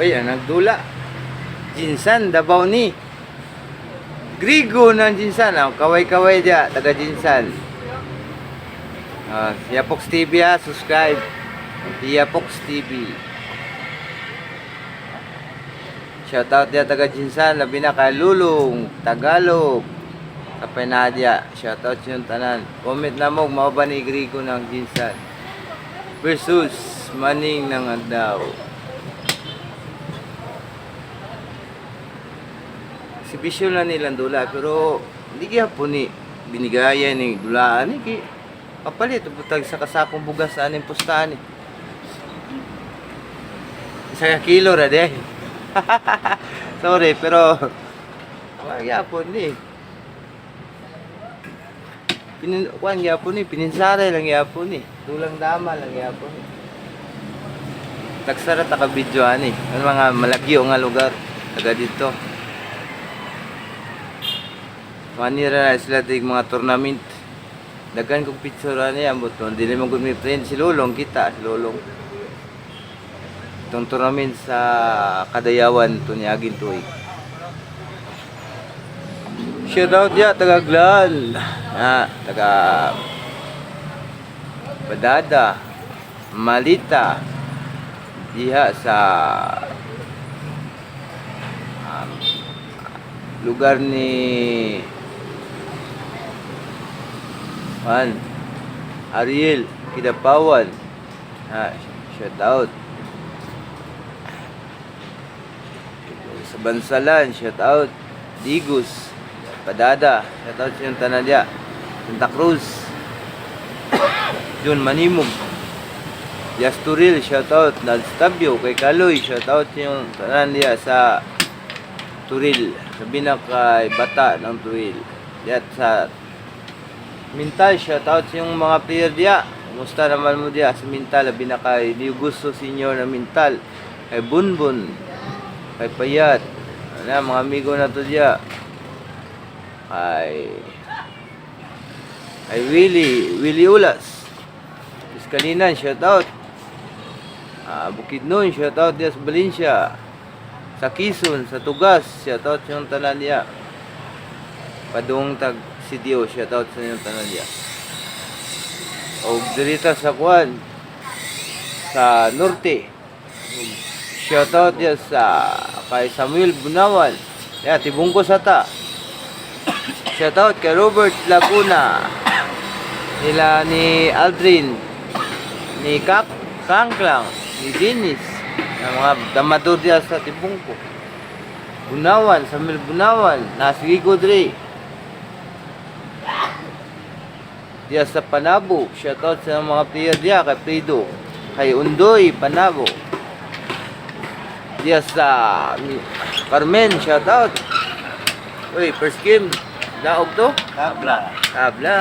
Uy, ang nagdula. Jinsan, Davao ni. Grigo ng Jinsan. Oh, kaway-kaway dia, taga Jinsan. Ah, si TV ha, subscribe. Si Apox TV. Shoutout dia taga Jinsan, labi na kay Lulong, Tagalog. Kapay Nadia, shoutout yung tanan. Comment na mo, mao ba ni Grigo ng Jinsan? Versus Maning ng Andaw. Exhibition na nilang dula, pero hindi kaya po ni binigaya ni dulaan ni ki kapalit butag sa kasakong bugas sa aning pustahan ni. Ka kilo ra de. Sorry, pero wag yapon ni. Pinin kuan yapon ni, pininsare lang yapon ni. Tulang dama lang yapon ni. Tagsara ta ka video ani. Ano mga malagyo nga lugar taga dito. Manira na sila tig mga tournament. Dagan kong picture niya ambot no. Dili mo gud mi friend si Lolong kita, si Lolong. Itong tournament sa Kadayawan tunyagin tuig. Shout out ya taga Glan. Ah, taga Badada, Malita, diha sa um, lugar ni Man, Ariel, Kidapawan. Ha, shout out. Sa Bansalan, shout out. Digus, Padada, shout out yung tanan diya. Santa Cruz. John Manimog. Yasturil, shout out. Nalstabyo, kay Kaloy, shout out yung tanan diya sa Turil. Sabi na kay Bata ng Turil. Diyan sa Mintal, shoutout sa yung mga player diya. Kumusta naman mo diya sa Mintal? Labi na kay Di Gusto Senior na Mintal. Kay Bunbun. Kay Payat. Ano, mga amigo na to diya. Kay... Kay Willie. Willie Ulas. Iskalinan, shoutout. Ah, Bukidnon, shoutout diya sa Valencia. Sa Quezon, sa Tugas, shoutout yung tanan diya. Padung tag CDO, shoutout sa inyong tanan diya. O dirita sa Kwan, sa Norte. Shoutout diya sa kay Samuel Bunawan. Ya, tibungko sa ta. Shoutout kay Robert Laguna. Nila ni Aldrin. Ni Kak Kangklang. Ni Dennis. Na mga damador diya sa tibungko. Bunawan, Samuel Bunawan. Nasigigo Dre. Diya sa Panabo. Shoutout sa mga player diya kay Prido. Kay Undoy Panabo. Diya sa Carmen. Shoutout. Uy, first game. Laog to? Kabla. Tabla.